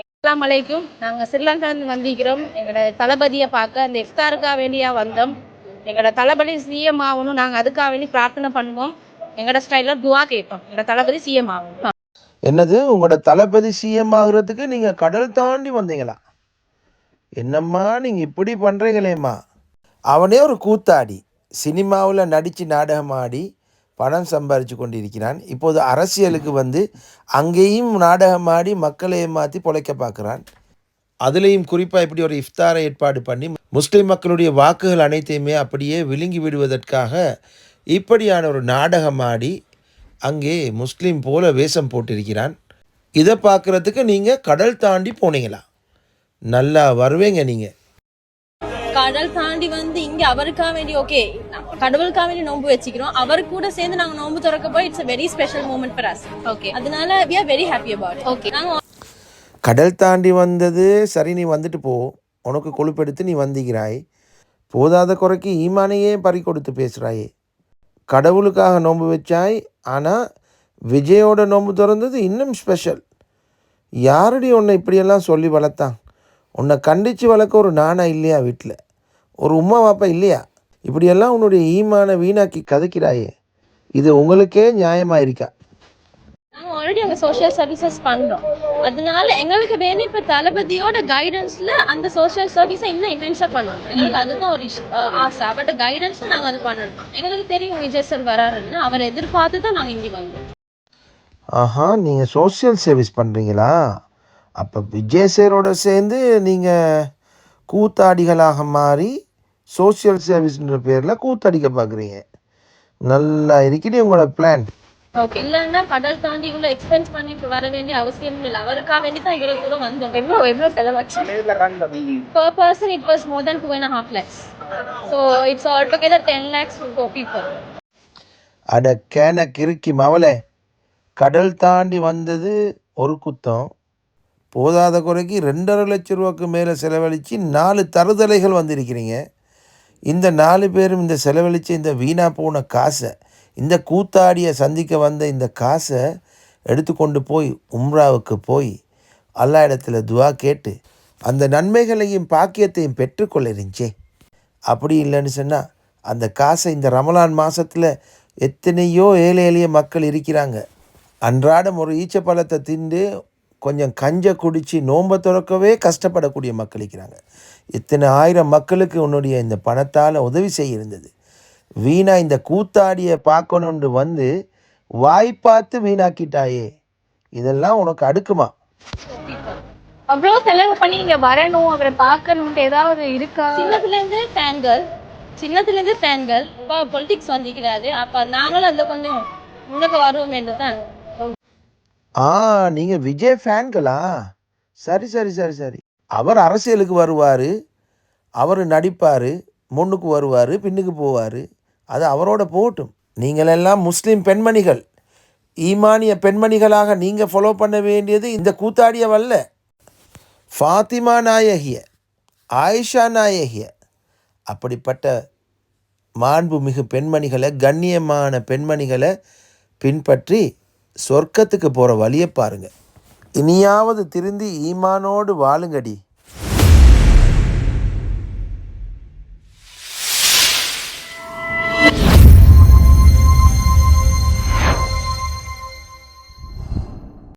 அஸ்ஸலாமு அலைக்கும். நாங்கள் ஸ்ரீலங்காந்து வந்திருக்கிறோம். எங்களோட தளபதியை பார்க்க அந்த இஃப்தாருக்காக வேண்டியா வந்தோம். எங்களோட தளபதி சிஎம் ஆகணும். நாங்கள் அதுக்காக வேண்டி பிரார்த்தனை பண்ணுவோம். எங்களோட ஸ்டைலில் துவா கேட்போம். எங்களோட தளபதி சிஎம் ஆகணும். என்னது? உங்களோட தளபதி சிஎம் ஆகுறதுக்கு நீங்க கடல் தாண்டி வந்தீங்களா? என்னம்மா நீங்க இப்படி பண்றீங்களேம்மா. அவனே ஒரு கூத்தாடி. சினிமாவில் நடித்து நாடகம் ஆடி பணம் சம்பாரித்து கொண்டிருக்கிறான். இப்போது அரசியலுக்கு வந்து அங்கேயும் நாடகம் ஆடி மக்களை ஏமாற்றி பொழைக்க பார்க்குறான். அதுலேயும் குறிப்பாக இப்படி ஒரு இஃப்தாரை ஏற்பாடு பண்ணி முஸ்லீம் மக்களுடைய வாக்குகள் அனைத்தையுமே அப்படியே விழுங்கி விடுவதற்காக இப்படியான ஒரு நாடகம் ஆடி அங்கே முஸ்லீம் போல வேஷம் போட்டிருக்கிறான். இதை பார்க்குறதுக்கு நீங்கள் கடல் தாண்டி போனீங்களா? நல்லா வருவேங்க நீங்கள் கடல் தாண்டி வந்து இங்க அவருக்காக வேண்டி ஓகே கடவுளுக்காக வேண்டி நோன்பு வச்சுக்கிறோம். அவர் கூட சேர்ந்து நாங்க நோன்பு திறக்க போய் it's very special moment for us okay அதனால we are very happy about Okay. நாங்க கடல் தாண்டி வந்தது சரி நீ வந்துட்டு போ. உனக்கு கொழுப்பெடுத்து நீ வந்திக்கிறாய். போதாத குறைக்கு ஈமானையே பறி கொடுத்து பேசுகிறாயே கடவுளுக்காக நோன்பு வச்சாய் ஆனால் விஜயோட நோன்பு திறந்தது இன்னும் ஸ்பெஷல் யாரடி உன்னை இப்படியெல்லாம் சொல்லி வளர்த்தான்? உன்னை கண்டித்து வளர்க்க ஒரு நானா இல்லையா வீட்டில் ஒரு உம்மா வாப்பா இல்லையா? இப்படியெல்லாம் உன்னுடைய ஈமான வீணாக்கி கதைக்கிறாயே. இது உங்களுக்கே நியாயமாக இருக்கா ஆல்ரெடி அங்க சோஷியல் சர்வீசஸ் பண்றோம். அதனால எங்களுக்கு வேணும் இப்ப தளபதியோட கைடன்ஸ்ல அந்த சோஷியல் சர்வீஸை இன்னும் இன்டென்ஸா பண்ணணும். எங்களுக்கு அதுதான் ஒரு ஆசை. அவர்கிட்ட கைடன்ஸ் நாங்க அது பண்ணணும். எங்களுக்கு தெரியும் விஜய் சார் வராருன்னு. அவர் எதிர்பார்த்து தான் நாங்க இங்க வந்தோம். ஆஹா நீங்கள் சோஷியல் சர்வீஸ் பண்ணுறீங்களா அப்போ விஜய் சாரோட சேர்ந்து நீங்கள் கூத்தாடிகளாக மாறி சோஷியல் சர்வீஸ்ன்ற பேரில் கூத்தடிக்க பார்க்குறீங்க நல்லா இருக்குது உங்களோட பிளான் ஓகே இல்லன்னா கடல் தாண்டி இவ்வளவு எக்ஸ்பென்ஸ் பண்ணிட்டு வர வேண்டிய அவசியம் இல்லை. அவருக்காக வேண்டி தான் இவ்வளவு தூரம் வந்தோம். எவ்வளோ எவ்வளோ செலவாச்சு? Per person it was more than two and a half lakhs. So it's altogether 10 lakhs for people. அட கேன கிறுக்கி மவளே. கடல் தாண்டி வந்தது ஒரு குத்தம். போதாத குறைக்கு ரெண்டரை லட்ச ரூபாய்க்கு மேலே செலவழித்து நாலு தருதலைகள் வந்திருக்கிறீங்க. இந்த நாலு பேரும் இந்த செலவழித்த இந்த வீணாக போன காசை இந்த கூத்தாடியை சந்திக்க வந்த இந்த காசை எடுத்துக்கொண்டு போய் உம்ராவுக்கு போய் அல்லா இடத்துல துவா கேட்டு அந்த நன்மைகளையும் பாக்கியத்தையும் பெற்றுக்கொள்ளிருந்துச்சே அப்படி இல்லைன்னு சொன்னால் அந்த காசை இந்த ரமலான் மாதத்தில் எத்தனையோ ஏழை எளிய மக்கள் இருக்கிறாங்க. அன்றாடம் ஒரு ஈச்சப்பழத்தை தின்று கொஞ்சம் கஞ்ச குடித்து நோன்பை துறக்கவே கஷ்டப்படக்கூடிய மக்கள் இருக்கிறாங்க. இத்தனை ஆயிரம் மக்களுக்கு உன்னுடைய இந்த பணத்தால் உதவி செய்ய இருந்தது வீணா இந்த கூத்தாடியை பார்க்கணுன்னு வந்து வாய் பார்த்து வீணாக்கிட்டாயே. இதெல்லாம் உனக்கு அடுக்குமா? அவ்வளோ செலவு பண்ணி இங்கே வரணும் அவரை பார்க்கணுன்ட்டு ஏதாவது இருக்கா? சின்னதுல இருந்து ஃபேன்கள் சின்னதுல இருந்து ஃபேன்கள் இப்போ பொலிட்டிக்ஸ் வந்திருக்கிறாரு. அப்ப நாங்களும் அதுல கொஞ்சம் முன்னுக்கு வருவோம் என்று தான் ஆ நீங்கள் விஜய் ஃபேன்களா? சரி சரி சரி சரி. அவர் அரசியலுக்கு வருவார் அவர் நடிப்பார் முன்னுக்கு வருவார் பின்னுக்கு போவார். அது அவரோட போகட்டும் நீங்களெல்லாம் முஸ்லீம் பெண்மணிகள். ஈமானிய பெண்மணிகளாக நீங்கள் ஃபாலோ பண்ண வேண்டியது இந்த கூத்தாடியவல்ல ஃபாத்திமா நாயகிய ஆயிஷா நாயகிய அப்படிப்பட்ட மாண்புமிகு பெண்மணிகளை கண்ணியமான பெண்மணிகளை பின்பற்றி சொர்க்கத்துக்கு போகிற வழியை பாருங்கள் இனியாவது திருந்தி ஈமானோடு வாழுங்கடி.